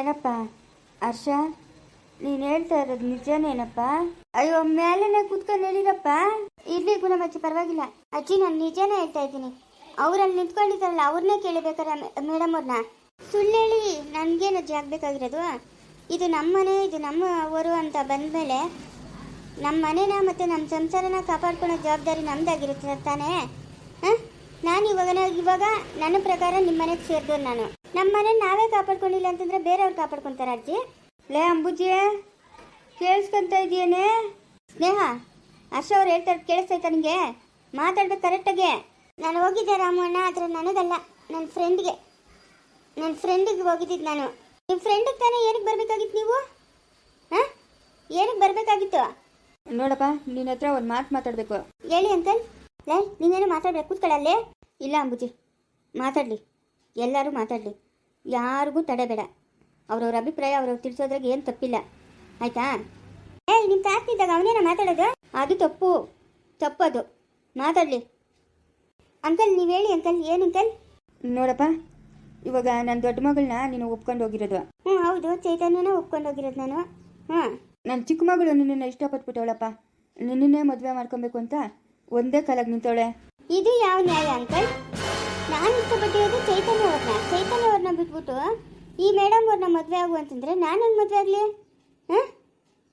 ಏನಪ್ಪ? ಹರ್ಷ, ನೀನು ಹೇಳ್ತಾ ಇರೋದು ನಿಜನೇನಪ್ಪ ಅಯ್ಯೋ, ಮೇಲೆನೆ ಕೂತ್ಕೊಂಡು ಹೇಳಿರಪ್ಪ ಇರ್ಲಿ ಗುಣಮಚ್ಚಿ, ಪರವಾಗಿಲ್ಲ. ಅಜ್ಜಿ, ನಾನು ನಿಜನೇ ಹೇಳ್ತಾ ಇದ್ದೀನಿ. ಅವ್ರಲ್ಲಿ ನಿಂತ್ಕೊಂಡಿದ್ದಾರಲ್ಲ, ಅವ್ರನ್ನೇ ಕೇಳಬೇಕಾರೆ ಮೇಡಮ್ ಅವ್ರನ್ನ. ಸುಳ್ಳು ಹೇಳಿ ನನಗೇನು ಅಜ್ಜಿ ಇದು ನಮ್ಮನೆ, ಇದು ನಮ್ಮ ಅವರು ಅಂತ ಬಂದಮೇಲೆ ನಮ್ಮ ಮನೇನ ಮತ್ತು ನಮ್ಮ ಸಂಸಾರನ ಕಾಪಾಡ್ಕೊಳ್ಳೋ ಜವಾಬ್ದಾರಿ ನಮ್ದಾಗಿರುತ್ತೆ ತಾನೇ? ಹಾಂ? ನಾನು ಇವಾಗ ಇವಾಗ ನನ್ನ ಪ್ರಕಾರ ನಿಮ್ಮ ಮನೆಗೆ ಸೇರಿದ್ರು ನಾನು. ನಮ್ಮ ಮನೆ ನಾವೇ ಕಾಪಾಡ್ಕೊಂಡಿಲ್ಲ ಅಂತಂದ್ರೆ ಬೇರೆಯವ್ರು ಕಾಪಾಡ್ಕೊಂತಾರ ಅಜ್ಜಿ? ಲೇ ಅಂಬುಜಿ ಕೇಳಿಸ್ಕೊಂತ ಇದೆಯೇನೆ? ಸ್ನೇಹ ಹರ್ಷ ಅವ್ರು ಹೇಳ್ತಾರೆ ಕೇಳಿಸ್ತೈತಾ ನನಗೆ ಮಾತಾಡ್ಬೇಕು ಕರೆಕ್ಟಾಗೆ. ನಾನು ಹೋಗಿದ್ದೆ ರಾಮಣ್ಣ ಆದರೆ ನನಗಲ್ಲ ನನ್ನ ಫ್ರೆಂಡ್ಗೆ ನನ್ನ ಫ್ರೆಂಡಿಗೆ ಹೋಗಿದ್ದಿದ್ದು ನಾನು. ನಿಮ್ಮ ಫ್ರೆಂಡಿಗೆ ತಾನೇ ಏನಕ್ಕೆ ಬರಬೇಕಾಗಿತ್ತು ನೀವು? ಹಾಂ? ಏನಕ್ಕೆ ಬರಬೇಕಾಗಿತ್ತು? ನೋಡಪ್ಪ ನಿನ್ನ ಹತ್ರ ಒಂದು ಮಾತು ಮಾತಾಡಬೇಕು. ಹೇಳಿ ಅಂಕಲ್. ಲೈ ನೀವೇನು ಮಾತಾಡ್ಬೇಕು ಕೂತ್ಕೊಳ್ಳಲ್ಲೇ. ಇಲ್ಲ ಅಂಬುಜಿ ಮಾತಾಡಲಿ. ಎಲ್ಲರೂ ಮಾತಾಡಲಿ. ಯಾರಿಗೂ ತಡೆಬೇಡ ಅವ್ರವ್ರ ಅಭಿಪ್ರಾಯ ಅವ್ರವ್ರು ತಿಳಿಸೋದ್ರಾಗ ಏನು ತಪ್ಪಿಲ್ಲ. ಆಯ್ತಾ? ಏಯ್ ನಿಮ್ಮ ತಾತಿದ್ದಾಗ ಅವನೇನ ಮಾತಾಡೋದು? ಅದು ತಪ್ಪು. ತಪ್ಪದು. ಮಾತಾಡಲಿ. ಅಂಕಲ್ ನೀವು ಹೇಳಿ ಅಂಕಲ್. ಏನು ಅಂಕಲ್? ನೋಡಪ್ಪ ಇವಾಗ ನನ್ನ ದೊಡ್ಡ ಮಗಳನ್ನ ನೀನು ಒಪ್ಕೊಂಡು ಹೋಗಿರೋದು. ಹ್ಞೂ ಹೌದು. ಚೈತನ್ಯನ ಒಪ್ಕೊಂಡು ಹೋಗಿರೋದು ನಾನು. ಹಾಂ ನನ್ನ ಚಿಕ್ಕ ಮಗಳು ನಿನ್ನನ್ನು ಇಷ್ಟಪಟ್ಬಿಟ್ಟವಳಪ್ಪ. ನಿನ್ನನ್ನೇ ಮದುವೆ ಮಾಡ್ಕೊಬೇಕು ಅಂತ ಒಂದೇ ಕಾಲಾಗಿ ನಿಂತವಳೆ. ಇದು ಯಾವ ನ್ಯಾಯ ಅಂಕಲ್? ನಾನು ಇಷ್ಟಪಟ್ಟಿರೋದು ಚೈತನ್ಯ ಅವ್ರನ್ನ. ಚೈತನ್ಯ ಅವ್ರನ್ನ ಬಿಟ್ಬಿಟ್ಟು ಈ ಮೇಡಮ್ ಅವ್ರನ್ನ ಮದುವೆ ಆಗು ಅಂತಂದರೆ ನಾನು ಹೆಂಗೆ ಮದುವೆ ಆಗಲಿ? ಹಾಂ?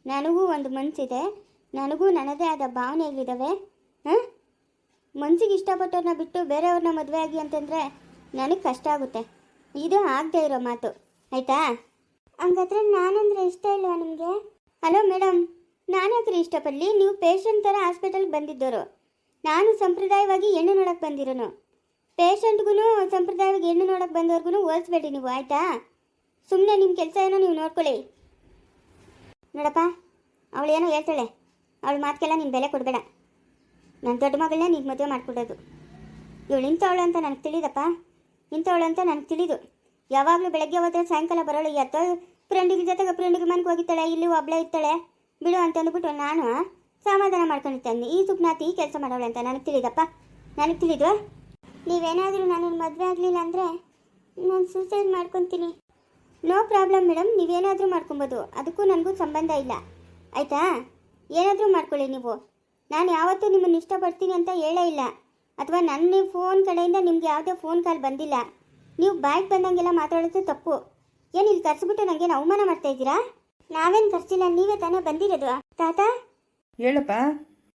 ನನಗೂ ಒಂದು ಮನಸ್ಸಿದೆ ನನಗೂ ನನ್ನದೇ ಆದ ಭಾವನೆಗಳಿದ್ದಾವೆ ಹಾಂ? ಮನ್ಸಿಗೆ ಇಷ್ಟಪಟ್ಟವ್ರನ್ನ ಬಿಟ್ಟು ಬೇರೆಯವ್ರನ್ನ ಮದುವೆ ಆಗಿ ಅಂತಂದರೆ ನನಗೆ ಕಷ್ಟ ಆಗುತ್ತೆ. ಇದು ಆಗದೆ ಇರೋ ಮಾತು. ಆಯಿತಾ? ಹಂಗಾದ್ರೆ ನಾನಂದ್ರೆ ಇಷ್ಟ ಇಲ್ವಾ ನಿಮಗೆ? ಹಲೋ ಮೇಡಮ್ ನಾನಾದ್ರೆ ಇಷ್ಟಪಡಲಿ? ನೀವು ಪೇಷಂಟ್ ಥರ ಹಾಸ್ಪಿಟಲ್ಗೆ ಬಂದಿದ್ದವರು. ನಾನು ಸಂಪ್ರದಾಯವಾಗಿ ಹೆಣ್ಣು ನೋಡಕ್ಕೆ ಬಂದಿರೋನು. ಪೇಷಂಟ್ಗೂ ಸಂಪ್ರದಾಯವಾಗಿ ಹೆಣ್ಣು ನೋಡೋಕ್ಕೆ ಬಂದವ್ರಿಗೂ ಹೋಲಿಸ್ಬೇಡಿ ನೀವು, ಆಯಿತಾ? ಸುಮ್ಮನೆ ನಿಮ್ಮ ಕೆಲಸ ಏನೋ ನೀವು ನೋಡ್ಕೊಳ್ಳಿ. ನೋಡಪ್ಪ, ಅವಳು ಏನೋ ಹೇಳ್ತಾಳೆ. ಅವಳ ಮಾತಿಗೆಲ್ಲ ನೀನು ಬೆಲೆ ಕೊಡಬೇಡ. ನನ್ನ ದೊಡ್ಡ ಮಗಳನ್ನೇ ನೀನು ಮದುವೆ ಮಾಡಿಕೊಡೋದು. ಇವಳು ಇಂಥವಳು ಅಂತ ನನಗೆ ತಿಳಿದಪ್ಪ? ಇಂಥವಳು ಅಂತ ನನಗೆ ತಿಳಿದು. ಯಾವಾಗಲೂ ಬೆಳಗ್ಗೆ ಹೋದ್ರೆ ಸಾಯಂಕಾಲ ಬರೋಳು ಎತ್ತೋ ಫ್ರೆಂಡಿಗೆ ಜೊತೆಗೆ ಫ್ರೆಂಡಿಗೆ ಮನೆಗೆ ಹೋಗಿತ್ತಾಳೆ ಇಲ್ಲಿ ಒಬ್ಳೆ ಇರ್ತಾಳೆ ಬಿಡು ಅಂತ ಅಂದ್ಬಿಟ್ಟು ನಾನು ಸಮಾಧಾನ ಮಾಡ್ಕೊಂಡಿದ್ದೆ. ಈ ಸುಪ್ನಾತಿ ಈ ಕೆಲಸ ಮಾಡೋಳೆ ಅಂತ ನನಗೆ ತಿಳಿದಪ್ಪ? ನನಗೆ ತಿಳಿದು ನೀವೇನಾದರೂ ನನ್ನ ಮದುವೆ ಆಗಲಿಲ್ಲ ಅಂದರೆ ನಾನು ಸೂಸೈಡ್ ಮಾಡ್ಕೊತೀನಿ. ನೋ ಪ್ರಾಬ್ಲಮ್ ಮೇಡಮ್ ನೀವೇನಾದರೂ ಮಾಡ್ಕೊಬೋದು. ಅದಕ್ಕೂ ನನಗೂ ಸಂಬಂಧ ಇಲ್ಲ. ಆಯಿತಾ? ಏನಾದರೂ ಮಾಡ್ಕೊಳ್ಳಿ ನೀವು. ನಾನು ಯಾವತ್ತೂ ನಿಮ್ಮನ್ನು ಇಷ್ಟಪಡ್ತೀನಿ ಅಂತ ಹೇಳೇ ಇಲ್ಲ. ಅಥವಾ ನನ್ನ ಫೋನ್ ಕಡೆಯಿಂದ ನಿಮ್ಗೆ ಯಾವುದೇ ಫೋನ್ ಕಾಲ್ ಬಂದಿಲ್ಲ. ನೀವು ಬಾಯ್ಗೆ ಬಂದಂಗೆಲ್ಲ ಮಾತಾಡೋದು ತಪ್ಪು. ಏನು ಇಲ್ಲಿ ಕರ್ಸ್ಬಿಟ್ಟು ನನಗೆ ಅವಮಾನ ಮಾಡ್ತಾ ಇದ್ದೀರಾ? ನಾವೇನು ಕರ್ಸಿಲ್ಲ ನೀವೇ ತಾನೇ ಬಂದಿರೋದು. ತಾತ? ಹೇಳಪ್ಪ.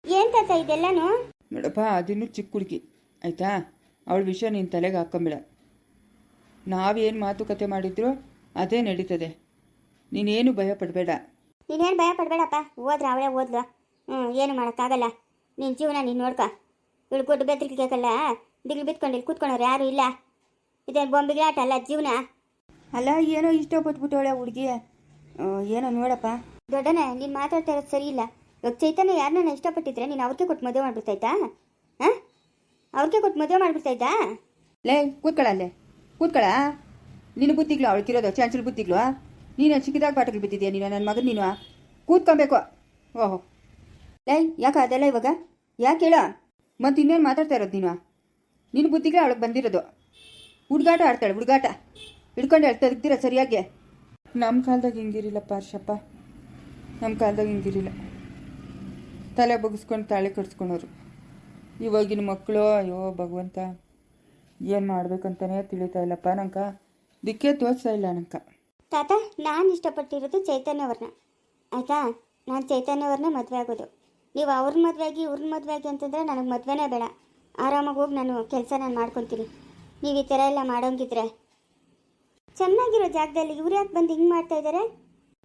ಏನು ತಾತ ಇದೆಲ್ಲನೂ? ನೋಡಪ್ಪ ಅದಿನ್ನೂ ಚಿಕ್ಕ ಹುಡುಗಿ. ಆಯಿತಾ? ಅವಳ ವಿಷಯ ನೀನು ತಲೆಗೆ ಹಾಕ್ಕೊಂಬೇಡ ನಾವೇನು ಮಾತುಕತೆ ಮಾಡಿದ್ರು ಅದೇ ನಡೀತದೆ. ನೀನೇನು ಭಯ ಪಡಬೇಡ ನೀನೇನು ಭಯ ಪಡಬೇಡಪ್ಪ ಓದ್ರ ಅವಳೇ ಓದ್ಲು. ಹ್ಞೂ ಏನು ಮಾಡೋಕ್ಕಾಗಲ್ಲ. ನಿನ್ನ ಜೀವನ ನೀನು ನೋಡ್ಕ. ಇವಳು ಕೊಟ್ಟು ಕೇಳಲ್ಲ ದಿಗ್ಲು ಬಿತ್ಕೊಂಡು ಇಲ್ಲಿ ಕೂತ್ಕೊಂಡವ್ರು ಯಾರು ಇಲ್ಲ. ಇದೇನು ಬೊಂಬಿಗೆ ಆಟ ಅಲ್ಲ ಜೀವನ? ಅಲ್ಲ ಏನೋ ಇಷ್ಟಪಟ್ಬಿಟ್ಟವಳೆ ಹುಡುಗಿ. ಏನೋ ನೋಡಪ್ಪ. ದೊಡ್ಡನೆ ನೀನು ಮಾತಾಡ್ತಾ ಇರೋದು ಸರಿ ಇಲ್ಲ. ಇವಾಗ ಚೈತನ್ಯ ಯಾರನ್ನ ಇಷ್ಟಪಟ್ಟಿದ್ರೆ ನೀನು ಅವ್ರಿಗೆ ಕೊಟ್ಟು ಮದುವೆ ಮಾಡ್ಬಿಡ್ತಾಯ್ತಾ? ಹಾಂ? ಅವ್ರಿಗೆ ಕೊಟ್ಟು ಮದುವೆ ಮಾಡ್ಬಿಡ್ತಾಯ್ತಾ ಲೇ ಕೂತ್ಕೊಳ ನಿನ್ನ ಬುದ್ಧಿಗ್ಲು ಅವಳಿಗಿರೋದು ಚಾನ್ಸಲ್ ಬುತ್ತಿಗ್ಲು ನೀನು ಚಿಕ್ಕದಾಗ ಪಾಠಗಳು ಬಿದ್ದಿದ್ಯಾ ನೀನು ನನ್ನ ಮಗನ ನೀನು? ಕೂತ್ಕೊಬೇಕು. ಓಹೋ. ಲೈ ಯಾಕೆ ಅದೆಲ್ಲ ಇವಾಗ? ಯಾಕೆ ಹೇಳ? ಮತ್ತೆ ಇನ್ನೇನು ಮಾತಾಡ್ತಾ ಇರೋದು ನೀನು? ನಿನ್ನ ಬುದ್ಧಿಗೆ ಅವಳಿಗೆ ಬಂದಿರೋದು. ಹುಡುಗಾಟ ಆಡ್ತಾಳೆ ಹುಡುಗಾಟ. ಹಿಡ್ಕೊಂಡು ಹೇಳ್ತಾ ತೆಗ್ದಿರ ಸರಿಯಾಗಿ? ನಮ್ಮ ಕಾಲದಾಗ ಹಿಂಗಿರಿಲ್ಲಪ್ಪ ಹರ್ಷಪ್ಪ ನಮ್ಮ ಕಾಲದಾಗ ಹಿಂಗಿರಿಲ್ಲ. ತಲೆ ಬಗ್ಸ್ಕೊಂಡು ತಾಳೆ ಕಟ್ಸ್ಕೊಳೋರು ಇವಾಗಿನ ಮಕ್ಕಳು ಅಯ್ಯೋ, ಭಗವಂತ, ಏನು ಮಾಡ್ಬೇಕಂತಾನೆ ತಿಳಿತಾ ಇಲ್ಲಪ್ಪ ನಂಕ. ದಿಕ್ಕೇ ತೋರಿಸ್ತಾ ಇಲ್ಲ ನಂಕ. ತಾತ, ನಾನು ಇಷ್ಟಪಟ್ಟಿರೋದು ಚೈತನ್ಯವ್ರನ್ನ ಆಯಿತಾ? ನಾನು ಚೈತನ್ಯವ್ರನ್ನ ಮದುವೆ ಆಗೋದು. ನೀವು ಅವ್ರ ಮದುವೆ ಆಗಿ ಇವ್ರನ್ನ ಮದುವೆ ಆಗಿ ಅಂತಂದರೆ ನನಗೆ ಮದುವೆನೇ ಬೇಡ. ಆರಾಮಾಗಿ ಹೋಗಿ ನಾನು ಕೆಲಸ ನಾನು ಮಾಡ್ಕೊತೀನಿ. ನೀವು ಈ ಥರ ಎಲ್ಲ ಮಾಡೋಂಗಿದ್ರೆ. ಚೆನ್ನಾಗಿರೋ ಜಾಗದಲ್ಲಿ ಇವ್ರು ಯಾಕೆ ಬಂದು ಹಿಂಗೆ ಮಾಡ್ತಾ ಇದ್ದಾರೆ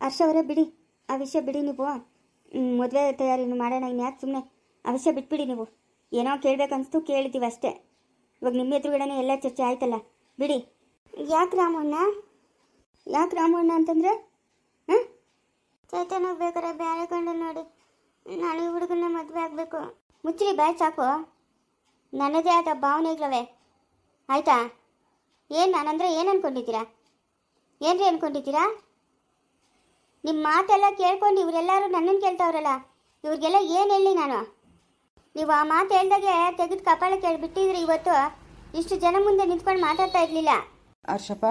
ಹರ್ಷ ಅವರೇ, ಬಿಡಿ. ಆ ವಿಷಯ ಬಿಡಿ ನೀವು. ಮದುವೆ ತಯಾರಿನ ಮಾಡೋಣ ಇನ್ನು ಯಾಕೆ ಸುಮ್ಮನೆ ಆ ವಿಷಯ ಬಿಟ್ಬಿಡಿ ನೀವು. ಏನೋ ಕೇಳಬೇಕನ್ಸ್ತು ಕೇಳಿದ್ದೀವಿ ಅಷ್ಟೇ. ಇವಾಗ ನಿಮ್ಮ ಎದುರುಗಡೆನೇ ಎಲ್ಲ ಚರ್ಚೆ ಆಯ್ತಲ್ಲ. ಬಿಡಿ. ಯಾಕೆ ರಾಮಣ್ಣ? ಯಾಕೆ ರಾಮಣ್ಣ ಅಂತಂದ್ರೆ? ಹಾಂ? ಚೈತನ್ಯ ಬೇಕಾರೆ ಬೇರೆ ಕಂಡು ನೋಡಿ. ನಾನು ಈ ಹುಡುಗನ ಮದುವೆ ಆಗಬೇಕು. ಮುಚ್ಚಿ ಬಾಯ್ ಸಾಕು. ನನ್ನದೇ ಆದ ಭಾವನೆಗಳವೆ. ಆಯ್ತಾ? ಏನು ನಾನಂದ್ರೆ ಏನು ಅನ್ಕೊಂಡಿದ್ದೀರಾ? ಏನ್ರಿ ಅನ್ಕೊಂಡಿದ್ದೀರಾ? ನಿಮ್ಮ ಮಾತೆಲ್ಲ ಕೇಳ್ಕೊಂಡು ಇವರೆಲ್ಲರೂ ನನ್ನನ್ನು ಕೇಳ್ತಾವ್ರಲ್ಲ. ಇವ್ರಿಗೆಲ್ಲ ಏನು ಹೇಳಿ ನಾನು? ನೀವು ಆ ಮಾತು ಹೇಳ್ದಾಗೆ ತೆಗೆದು ಕಪಾಳ ಕೇಳಿಬಿಟ್ಟಿದ್ರೆ ಇವತ್ತು. ಇಷ್ಟು ಜನ ಮುಂದೆ ನಿಂತ್ಕೊಂಡು ಮಾತಾಡ್ತಾ ಇರಲಿಲ್ಲ. ಹರ್ಷಪ್ಪ.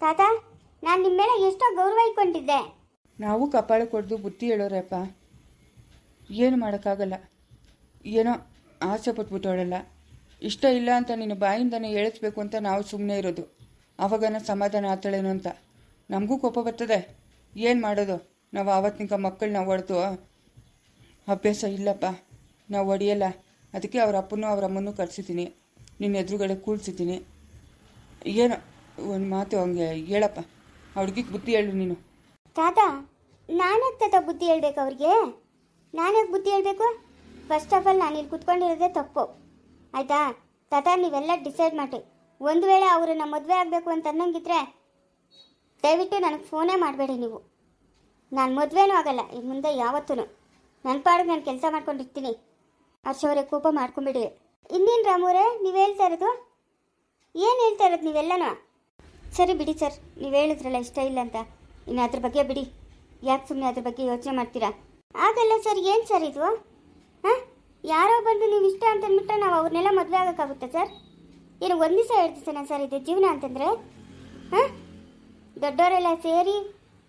ತಾತ ನಾನು ನಿಮ್ಮ ಮೇಲೆ ಎಷ್ಟೋ ಗೌರವ ಇಟ್ಕೊಂಡಿದ್ದೆ. ನಾವು ಕಪಾಳ ಕೊಡ್ದು ಬುದ್ಧಿ ಹೇಳೋರಪ್ಪ. ಏನು ಮಾಡೋಕ್ಕಾಗಲ್ಲ. ಏನೋ ಆಸೆ ಪಟ್ಬಿಟ್ಟವಳಲ್ಲ ಇಷ್ಟ ಇಲ್ಲ ಅಂತ ನಿನ್ನ ಬಾಯಿಂದನೇ ಹೇಳಿಸ್ಬೇಕು ಅಂತ ನಾವು ಸುಮ್ಮನೆ ಇರೋದು. ಅವಾಗನ ಸಮಾಧಾನ ಆತಳೇನು ಅಂತ. ನಮಗೂ ಕೋಪ ಬರ್ತದೆ. ಏನು ಮಾಡೋದು? ನಾವು ಆವತ್ತಿನ ಮಕ್ಕಳನ್ನ ಹೊಡೆದು ಅಭ್ಯಾಸ ಇಲ್ಲಪ್ಪ. ನಾವು ಹೊಡಿಯಲ್ಲ ಅದಕ್ಕೆ ಅವ್ರ ಅಪ್ಪನೂ ಅವ್ರ ಅಮ್ಮನೂ ಕರೆಸಿದ್ದೀನಿ. ನಿನ್ನ ಎದುರುಗಡೆ ಕೂಡ್ಸಿದ್ದೀನಿ ಏನೋ, ಒಂದು ಮಾತು ಹಂಗೆ ಹೇಳಪ್ಪ. ಹುಡುಗಿಗೆ ಬುದ್ಧಿ ಹೇಳು ನೀನು. ತಾತ ನಾನಕ್ಕೆ ತಾತ ಬುದ್ಧಿ ಹೇಳ್ಬೇಕು ಅವ್ರಿಗೆ? ನಾನೇ ಬುದ್ಧಿ ಹೇಳಬೇಕು? ಫಸ್ಟ್ ಆಫ್ ಆಲ್ ನಾನು ಇಲ್ಲಿ ಕುತ್ಕೊಂಡಿರೋದೇ ತಪ್ಪು. ಆಯ್ತಾ? ತಾತ, ನೀವೆಲ್ಲ ಡಿಸೈಡ್ ಮಾಡಿ ಒಂದು ವೇಳೆ ಅವರು ನಮ್ಮ ಮದುವೆ ಆಗಬೇಕು ಅಂತ ಅನ್ನಂಗಿದ್ರೆ ದಯವಿಟ್ಟು ನನಗೆ ಫೋನೇ ಮಾಡಬೇಡಿ ನೀವು. ನಾನು ಮದುವೆನೂ ಆಗಲ್ಲ ಇನ್ನು ಮುಂದೆ ಯಾವತ್ತೂ ನನ್ನ ಪಾಡಿಗೆ ನಾನು ಕೆಲಸ ಮಾಡ್ಕೊಂಡಿರ್ತೀನಿ. ಹರ್ಷವರೇ, ಕೋಪ ಮಾಡ್ಕೊಂಬಿಡಿ. ಇನ್ನೇನು ರಾಮೂರೇ, ನೀವು ಹೇಳ್ತಾ ಇರೋದು? ಏನು ಹೇಳ್ತಾ ಇರೋದು ನೀವೆಲ್ಲನೂ? ಸರಿ ಬಿಡಿ ಸರ್, ನೀವು ಹೇಳಿದ್ರಲ್ಲ ಇಷ್ಟ ಇಲ್ಲ ಅಂತ. ಇನ್ನು ಅದ್ರ ಬಗ್ಗೆ ಬಿಡಿ. ಯಾಕೆ ಸುಮ್ಮನೆ ಅದ್ರ ಬಗ್ಗೆ ಯೋಚನೆ ಮಾಡ್ತೀರಾ? ಆಗಲ್ಲ ಸರ್, ಏನು ಸರ್ ಇದು? ಹಾಂ? ಯಾರೋ ಬಂದು ನೀವು ಇಷ್ಟ ಅಂತ ಅಂದ್ಬಿಟ್ರೆ ನಾವು ಅವ್ರನ್ನೆಲ್ಲ ಮದುವೆ ಆಗೋಕ್ಕಾಗುತ್ತಾ ಸರ್? ಏನು ಒಂದು ದಿವಸ ದಿವಸನ ಸರ್ ಇದು ಜೀವನ ಅಂತಂದರೆ? ಹಾಂ? ದೊಡ್ಡವರೆಲ್ಲ ಸೇರಿ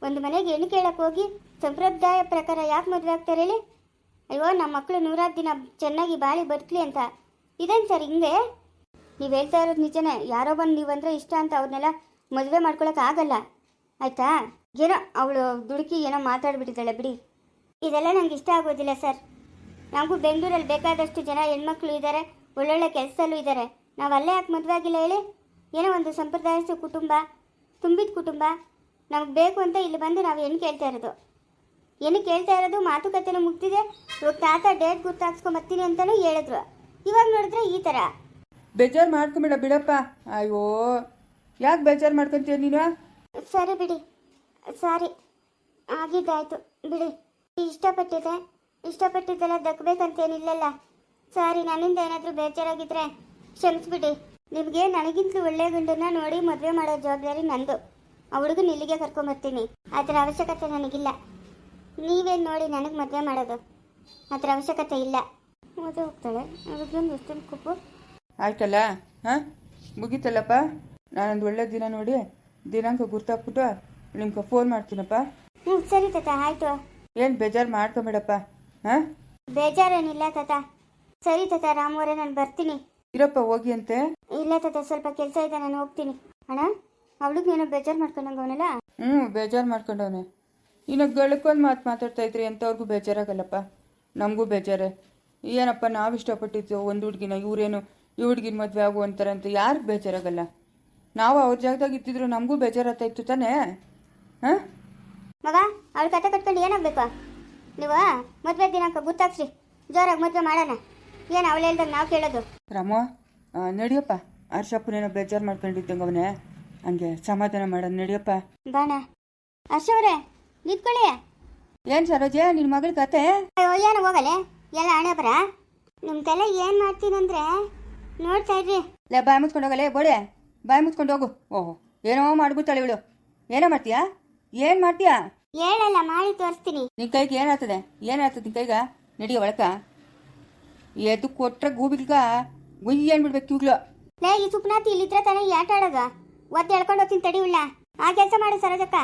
ಒಂದು ಮನೆಗೆ ಹೆಣ್ಣು ಕೇಳಕ್ಕೆ ಹೋಗಿ ಸಂಪ್ರದಾಯ ಪ್ರಕಾರ ಯಾಕೆ ಮದುವೆ ಆಗ್ತಾರೆ ಹೇಳಿ? ಅಯ್ಯೋ ನಮ್ಮ ಮಕ್ಕಳು ನೂರಾರು ದಿನ ಚೆನ್ನಾಗಿ ಬಾಳಿ ಬದುಕಲಿ ಅಂತ. ಇದೇನು ಸರ್ ಹಿಂಗೆ? ನೀವು ಹೇಳ್ತಾ ಇರೋದು ನಿಜನೇ. ಯಾರೋ ಬಂದು ನೀವಂದ್ರೆ ಇಷ್ಟ ಅಂತ ಅವ್ರನ್ನೆಲ್ಲ ಮದುವೆ ಮಾಡ್ಕೊಳಕ್ಕೆ ಆಗಲ್ಲ. ಆಯಿತಾ? ಏನೋ ಅವಳು ದುಡುಕಿ ಏನೋ ಮಾತಾಡ್ಬಿಟ್ಟಿದ್ದಾಳೆ ಬಿಡಿ. ಇದೆಲ್ಲ ನಂಗೆ ಇಷ್ಟ ಆಗೋದಿಲ್ಲ ಸರ್. ನಮಗೂ ಬೆಂಗಳೂರಲ್ಲಿ ಬೇಕಾದಷ್ಟು ಜನ ಹೆಣ್ಮಕ್ಳು ಇದ್ದಾರೆ ಒಳ್ಳೊಳ್ಳೆ ಕೆಲಸದಲ್ಲೂ ಇದ್ದಾರೆ ನಾವು ಅಲ್ಲೇ ಯಾಕೆ ಮದುವೆ ಆಗಿಲ್ಲ ಹೇಳಿ? ಏನೋ ಒಂದು ಸಂಪ್ರದಾಯಸ್ಥ ಕುಟುಂಬ, ತುಂಬಿದ ಕುಟುಂಬ. ನಮಗೆ ಬೇಕು ಅಂತ ಇಲ್ಲಿ ಬಂದು ನಾವು ಹೆಣ್ಣು ಕೇಳ್ತಾ ಇರೋದು. ಹೆಣ್ಣು ಕೇಳ್ತಾ ಇರೋದು? ಮಾತುಕತೆನೂ ಮುಗ್ತಿದೆ ಇವಾಗ ತಾತ ಡೇಟ್ ಗುರ್ತಾಕ್ಸ್ಕೊಂಬರ್ತೀನಿ ಅಂತಲೂ ಹೇಳಿದ್ರು. ಇವಾಗ ನೋಡಿದ್ರೆ ಈ ಥರ ಬೇಜಾರು ಮಾಡ್ಕೊಂಬಿಡ ಬಿಡಪ್ಪ. ಅಯ್ಯೋ ಯಾಕೆ ಬೇಜಾರು ಮಾಡ್ಕೊಂತೀಯ ನೀನು? ಸರಿ ಬಿಡಿ. ಸಾರಿ. ಆಗಿದ್ದಾಯ್ತು ಬಿಡಿ. ಇಷ್ಟಪಟ್ಟಿದೆ ಇಷ್ಟಪಟ್ಟಿದ್ದೆಲ್ಲ ದಕ್ಕಬೇಕಂತೇನಿಲ್ಲಲ್ಲ ಸಾರಿ ನನ್ನಿಂದ ಏನಾದರೂ ಬೇಜಾರಾಗಿದ್ರೆ ಕ್ಷಮಿಸ್ಬಿಡಿ. ನಿಮಗೆ ನನಗಿಂತಲೂ ಒಳ್ಳೆ ಗಂಡನ್ನ ನೋಡಿ ಮದುವೆ ಮಾಡೋ ಜವಾಬ್ದಾರಿ ನಂದು. ಅವಳಿಗೂ ನಿಲ್ಲಿಗೆ ಇಲ್ಲಿಗೆ ಕರ್ಕೊಂಬರ್ತೀನಿ. ಅದರ ಅವಶ್ಯಕತೆ ನನಗಿಲ್ಲ. ನೀವೇನು ನೋಡಿ ನನಗೆ ಮದುವೆ ಮಾಡೋದು? ಅದರ ಅವಶ್ಯಕತೆ ಇಲ್ಲ. ಮದುವೆ ಹೋಗ್ತಾಳೆ ಅದಕ್ಕೊಂದು ಎಷ್ಟೊಂದು ಕುಪ್ಪು ಆಯ್ತಲ್ಲ? ಹಾಂ? ಮುಗೀತಲ್ಲಪ್ಪ? ನಾನೊಂದು ಒಳ್ಳೆ ದಿನ ನೋಡಿ ದಿನಾಂಕ ಗುರ್ತಾಕ್ಬಿಟ್ಟು ನಿಮ್ಗೆ ಫೋನ್ ಮಾಡ್ತೀನಪ್ಪ. ಹ್ಞೂ ಸರಿ ತಾತ ಆಯಿತು. ಏನು ಬೇಜಾರು ಮಾಡ್ಕೊಬೇಡಪ್ಪ. ಹಾಂ? ಬೇಜಾರೇನಿಲ್ಲ ತಾತ. ಸರಿ ತಾತ ರಾಮವರೇ ನಾನು ಬರ್ತೀನಿ. ಇರಪ್ಪ ಹೋಗಿ ಅಂತೆ. ಇಲ್ಲ ತಾತ ಸ್ವಲ್ಪ ಕೆಲಸ ಇದೆ ನಾನು ಹೋಗ್ತೀನಿ. ಅಣ್ಣ ಅವಳಿಗೆ ಏನೋ ಬೇಜಾರು ಮಾಡ್ಕೊಂಡಂಗೆ ಅವನಲ್ಲ? ಹ್ಞೂ ಬೇಜಾರು ಮಾಡ್ಕೊಂಡವನೆ. ಇನ್ನು ಗಳಕೊಂದು ಮಾತು ಮಾತಾಡ್ತಾ ಇದ್ರಿ ಎಂಥವ್ರಿಗೂ ಬೇಜಾರಾಗಲ್ಲಪ್ಪ. ನಮಗೂ ಬೇಜಾರೇ. ಏನಪ್ಪ ನಾವು ಇಷ್ಟಪಟ್ಟಿದ್ದು ಒಂದು ಹುಡುಗಿನ ಇವರೇನು ಈ ಹುಡುಗಿನ ಮದುವೆ ಆಗು ಅಂತಾರೆ ಅಂತ ಯಾರಿಗೆ ಬೇಜಾರಾಗಲ್ಲ? ನಾವು ಅವ್ರ ಜಾಗದಾಗ ಇದ್ದಿದ್ರು ನಮಗೂ ಬೇಜಾರಾಗ್ತಾ ಇತ್ತು ತಾನೇ? ಹಾಂ? ಮಗ ಅವಳ ಕತೆ ಕಟ್ಕೊಂಡು ಏನಾಗಬೇಕು? ನೀವು ಮದುವೆ ದಿನಾಂಕ ಗೊತ್ತಾಗ್ಸ್ರಿ ಜೋರಾಗಿ ಮದುವೆ ಮಾಡೋಣ. ಏನು ಅವಳು ಹೇಳ್ದಂಗೆ ನಾವು ಕೇಳೋದು? ರಾಮ ನಡಿಯಪ್ಪ. ಹರ್ಷಪ್ಪನೇನೋ ಬೇಜಾರು ಮಾಡ್ಕೊಂಡಿದ್ದಂಗೆ ಅವನೇ. ಹಂಗೆ ಸಮಾಧಾನ ಮಾಡೋಣ ನಡಿಯಪ್ಪ. ಬಾಣ. ಹರ್ಷವ್ರೆ ನಿಂತ್ಕೊಳ್ಳಿ. ಏನ್ ಸರೋಜ ನಿನ್ನ ಮಗಳ ಕತೆ? ಅಯ್ಯೋ ಏನು ಹೋಗಲೆ. ಎಲ್ಲ ಹಣೆ ಬರ? ನಿಮ್ಮ ತಲೆ ಏನು ಮಾಡ್ತೀನಂದ್ರೆ? ನೋಡ್ತಾ ಇದ್ರಿ ಲೇ ಬಾಯಿ ಮುಚ್ಕೊಂಡು ಹೋಗಲೆ ಬೋಳೆ. ಬಾಯಿ ಮುಚ್ಕೊಂಡು ಹೋಗು. ಓಹೋ ಏನೋ ಮಾಡ್ಬಿಡ್ತಾಳೆ ಇವಳು ಏನೋ ಮಾಡ್ತೀಯಾ? ಏನು ಮಾಡ್ತೀಯಾ? ಹೇಳಲ್ಲ ಮಾಡಿ ತೋರಿಸ್ತೀನಿ. ನಿನ್ ಕೈಗೆ ಏನಾಗ್ತದೆ? ಏನಾಗ್ತದೆ ನಿನ್ ಕೈಗ? ನಡಿಯ ಒಳಕ. ಎದ್ದು ಕೊಟ್ರೆ ಗುಂಜಿ ಗುಯ್ ಏನ್ಬಿಡ್ಬೇಕು ಇವ್ಗಳು. ಲೇ ಈ ಸುಪ್ನಾತಿ ಇಲ್ಲಿದ್ರೆ ತಾನೇ ಆಟ ಆಡೋದು. ಒದ್ದು ಎಳ್ಕೊಂಡು ಹೋಗ್ತೀನಿ ತಡಿ ಉಳ್ಳ. ಆ ಕೆಲಸ ಮಾಡು ಸರೋಜಕ್ಕ.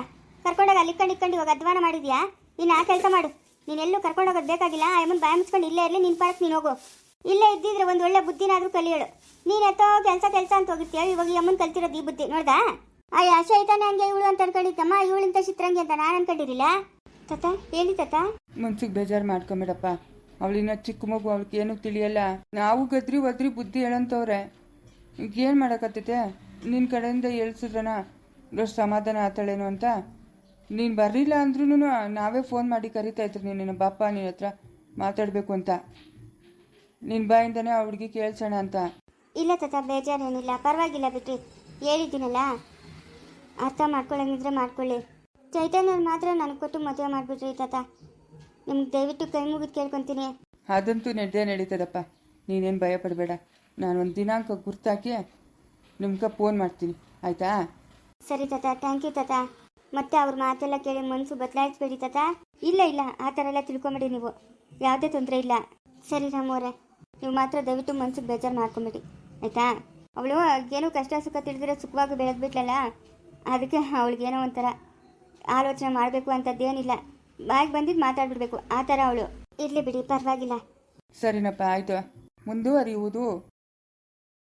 ಕರ್ಕೊಂಡೋಗ ಅಲ್ಲಿ ಇಕ್ಕಂಡು ಇಕ್ಕಂಡು ಇವಾಗ ಅಧ್ವಾನ ಮಾಡಿದ್ಯಾ? ನೀನು ಆ ಕೆಲಸ ಮಾಡು. ನೀನೆಲ್ಲೂ ಕರ್ಕೊಂಡೋಗೋದು ಬೇಕಾಗಿಲ್ಲ. ಆ ಅಮ್ಮನ ಬಾಯ ಮುಚ್ಕೊಂಡು ಇಲ್ಲೇ ಇರಲಿ ನಿನ್ನ ಪಾಡಕ್ಕೆ ನೀನು ಹೋಗು. ಇಲ್ಲೇ ಇದ್ದಿದ್ರೆ ಒಂದು ಒಳ್ಳೆ ಬುದ್ಧಿನಾದರೂ ಕಲಿಯೋಳು. ನೀನು ಎತ್ತೋ ಕೆಲಸ ಕೆಲಸ ಅಂತ ಹೋಗಿರ್ತೀಯ? ಇವಾಗ ಈ ಕಲ್ತಿರೋದು ಈ ಬುದ್ಧಿ. ನೋಡ್ದಾ? ಆ ಯಾಶ ಐತಾನೆ ಹಂಗೆ ಇವಳು ಅಂತ ಅನ್ಕೊಂಡಿದ್ದಮ್ಮ. ಇವಳಿಂತ ಚಿತ್ರಂಗಿ ಅಂತ ನಾನು ಅನ್ಕೊಂಡಿರಿಲ್ಲ ತಾತ ಹೇಳಿ ತಾತ? ಮನ್ಸಿಗೆ ಬೇಜಾರು ಮಾಡ್ಕೊಂಬಿಡಪ್ಪ. ಅವಳಿನ ಚಿಕ್ಕ ಮಗು, ಅವಳಿಗೆ ಏನೂ ತಿಳಿಯಲ್ಲ. ನಾವು ಗದ್ರಿ ಒದ್ರಿ ಬುದ್ಧಿ ಹೇಳಂತವ್ರೆ. ಏನು ಮಾಡೋಕತ್ತೈತೆ? ನಿನ್ನ ಕಡೆಯಿಂದ ಹೇಳ್ಸಿದ್ರನ ಎಷ್ಟು ಸಮಾಧಾನ ಆತಾಳೇನು ಅಂತ. ನೀನು ಬರಲಿಲ್ಲ ಅಂದ್ರೂ ನಾವೇ ಫೋನ್ ಮಾಡಿ ಕರಿತಾ ಇದ್ರು. ನೀನು ಬಾಪ ನಿನ್ನ ಹತ್ರ ಮಾತಾಡಬೇಕು ಅಂತ. ನಿನ್ನ ಬಾಯಿಂದನೇ ಆ ಹುಡುಗಿ ಕೇಳಿಸೋಣ ಅಂತ. ಇಲ್ಲ ತಾತ ಬೇಜಾರೇನಿಲ್ಲ. ಪರವಾಗಿಲ್ಲ ಬಿಟ್ರಿ. ಹೇಳಿದ್ದೀನಲ್ಲ? ಅರ್ಥ ಮಾಡ್ಕೊಳ್ಳಂಗಿದ್ರೆ ಮಾಡ್ಕೊಳ್ಳಿ. ಚೈತನ್ಯ ಮಾತ್ರ ನನಗೆ ಕೊಟ್ಟು ಮದುವೆ ಮಾಡಿಬಿಟ್ರಿ ತಾತ. ನಿಮ್ಗೆ ದಯವಿಟ್ಟು ಕೈ ಮುಗಿದು ಕೇಳ್ಕೊತೀನಿ. ಅದಂತೂ ನಡೆದೇ ನಡೀತದಪ್ಪ. ನೀನೇನು ಭಯ ಪಡಬೇಡ. ನಾನು ಒಂದು ದಿನಾಂಕ ಗುರ್ತಾಕಿ ನಿಮ್ಗೆ ಫೋನ್ ಮಾಡ್ತೀನಿ. ಆಯಿತಾ? ಸರಿ ತಾತ ಥ್ಯಾಂಕ್ ಯು ತಾತ. ಮತ್ತೆ ಅವ್ರ ಮಾತೆಲ್ಲ ಕೇಳಿ ಮನಸ್ಸು ಬದಲಾಯಿಸ್ಬೇಡಿ ತಾತ ಇಲ್ಲ ಇಲ್ಲ, ಆ ಥರ ಎಲ್ಲ ತಿಳ್ಕೊಂಬೇಡಿ ನೀವು. ಯಾವುದೇ ತೊಂದರೆ ಇಲ್ಲ. ಸರಿ ರಾಮೋರೆ ನೀವು ಮಾತ್ರ ದಯವಿಟ್ಟು ಮನ್ಸಿಗೆ ಬೇಜಾರು ಮಾಡ್ಕೊಂಬಿಡಿ. ಆಯ್ತಾ? ಅವಳು ಏನೂ ಕಷ್ಟ ಸುಖ ತಿಳಿದಿರೋ ಸುಖವಾಗಿ ಬೆಳೆದ್ಬಿಟ್ಲಲ್ಲ ಅದಕ್ಕೆ ಅವಳಿಗೇನೋ ಒಂಥರ ಆಲೋಚನೆ ಮಾಡಬೇಕು ಅಂತದ್ದೇನಿಲ್ಲ. ಬಾಯಿಗೆ ಬಂದಿದ್ದು ಮಾತಾಡ್ಬಿಡ್ಬೇಕು. ಆ ಥರ ಅವಳು. ಇರಲಿ ಬಿಡಿ, ಪರವಾಗಿಲ್ಲ. ಸರಿನಪ್ಪ, ಆಯಿತು. ಮುಂದುವರಿಯುವುದು